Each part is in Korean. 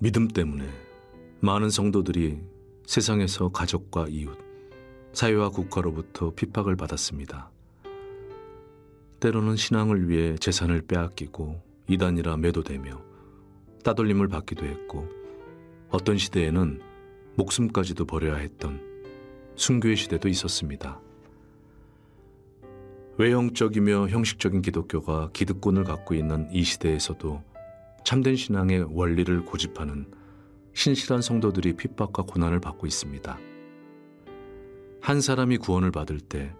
믿음 때문에 많은 성도들이 세상에서 가족과 이웃, 사회와 국가로부터 핍박을 받았습니다. 때로는 신앙을 위해 재산을 빼앗기고 이단이라 매도되며 따돌림을 받기도 했고 어떤 시대에는 목숨까지도 버려야 했던 순교의 시대도 있었습니다. 외형적이며 형식적인 기독교가 기득권을 갖고 있는 이 시대에서도 참된 신앙의 원리를 고집하는 신실한 성도들이 핍박과 고난을 받고 있습니다. 한 사람이 구원을 받을 때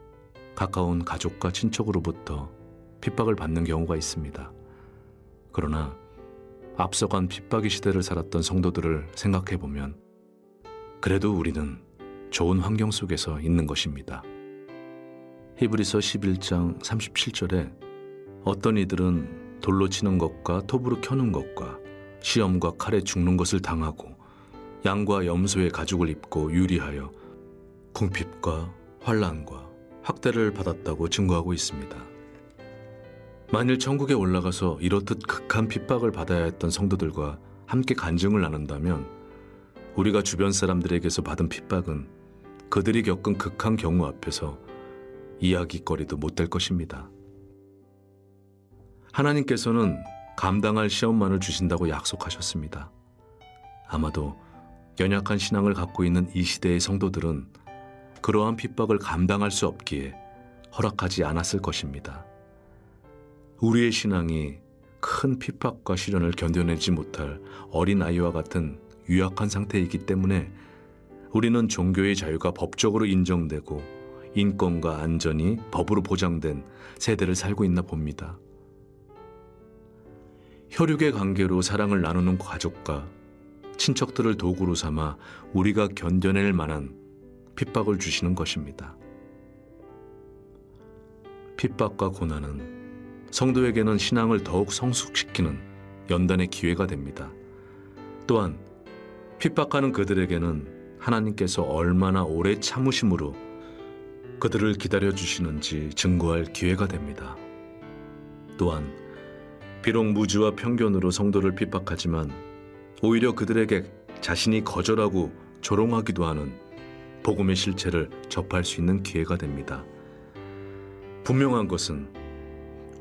가까운 가족과 친척으로부터 핍박을 받는 경우가 있습니다. 그러나 앞서간 핍박의 시대를 살았던 성도들을 생각해 보면 그래도 우리는 좋은 환경 속에서 있는 것입니다. 히브리서 11장 37절에 어떤 이들은 돌로 치는 것과 톱으로 켜는 것과 시험과 칼에 죽는 것을 당하고 양과 염소의 가죽을 입고 유리하여 궁핍과 환란과 학대를 받았다고 증거하고 있습니다. 만일 천국에 올라가서 이렇듯 극한 핍박을 받아야 했던 성도들과 함께 간증을 나눈다면 우리가 주변 사람들에게서 받은 핍박은 그들이 겪은 극한 경우 앞에서 이야기거리도 못 될 것입니다. 하나님께서는 감당할 시험만을 주신다고 약속하셨습니다. 아마도 연약한 신앙을 갖고 있는 이 시대의 성도들은 그러한 핍박을 감당할 수 없기에 허락하지 않았을 것입니다. 우리의 신앙이 큰 핍박과 시련을 견뎌내지 못할 어린 아이와 같은 유약한 상태이기 때문에 우리는 종교의 자유가 법적으로 인정되고 인권과 안전이 법으로 보장된 세대를 살고 있나 봅니다. 혈육의 관계로 사랑을 나누는 가족과 친척들을 도구로 삼아 우리가 견뎌낼 만한 핍박을 주시는 것입니다. 핍박과 고난은 성도에게는 신앙을 더욱 성숙시키는 연단의 기회가 됩니다. 또한 핍박하는 그들에게는 하나님께서 얼마나 오래 참으심으로 그들을 기다려 주시는지 증거할 기회가 됩니다. 또한 비록 무지와 편견으로 성도를 핍박하지만 오히려 그들에게 자신이 거절하고 조롱하기도 하는 복음의 실체를 접할 수 있는 기회가 됩니다. 분명한 것은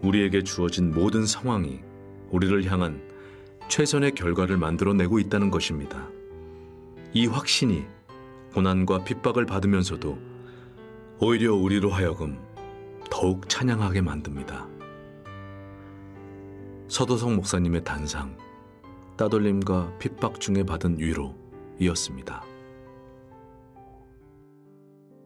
우리에게 주어진 모든 상황이 우리를 향한 최선의 결과를 만들어내고 있다는 것입니다. 이 확신이 고난과 핍박을 받으면서도 오히려 우리로 하여금 더욱 찬양하게 만듭니다. 서도성 목사님의 단상, 따돌림과 핍박 중에 받은 위로이었습니다.